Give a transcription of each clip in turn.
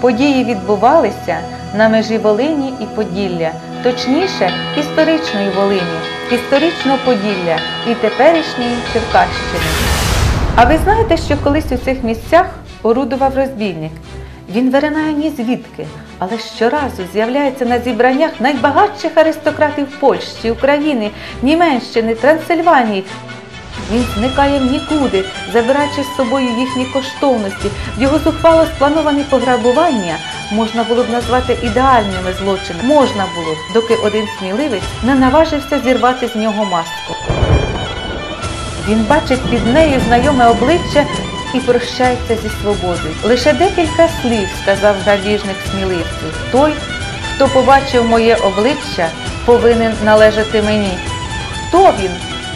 Події відбувалися на межі Волині і Поділля, точніше історичної Волині, історичного Поділля і теперішньої Черкащини. А ви знаєте, що колись у цих місцях орудував розбійник? Він виринає ні звідки, але щоразу з'являється на зібраннях найбагатших аристократів Польщі, України, Німеччини, Трансильванії. Він зникає в нікуди, забираючи з собою їхні коштовності. Його зухвало сплановані пограбування можна було б назвати ідеальними злочинами. Можна було, б, доки один сміливець не наважився зірвати з нього маску. Він бачить під нею знайоме обличчя і прощається зі свободою. Лише декілька слів сказав грабіжник сміливцю. Той, хто побачив моє обличчя, повинен належати мені. Хто він?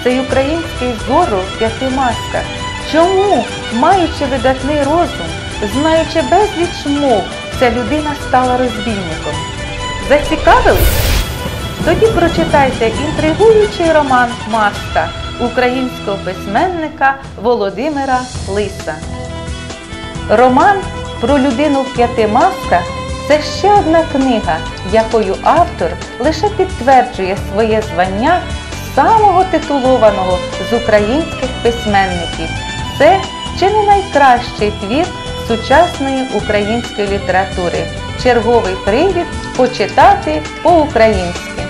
Цей український зоро п'ятимаска. Чому, маючи видатний розум, знаючи безліч мов, ця людина стала розбійником? Зацікавились? Тоді прочитайте інтригуючий роман Маска українського письменника Володимира Лиса. Роман про людину в п'яти масках це ще одна книга, якою автор лише підтверджує своє звання самого титулованого з українських письменників. Це чи не найкращий твір сучасної української літератури. Черговий привід почитати по-українськи.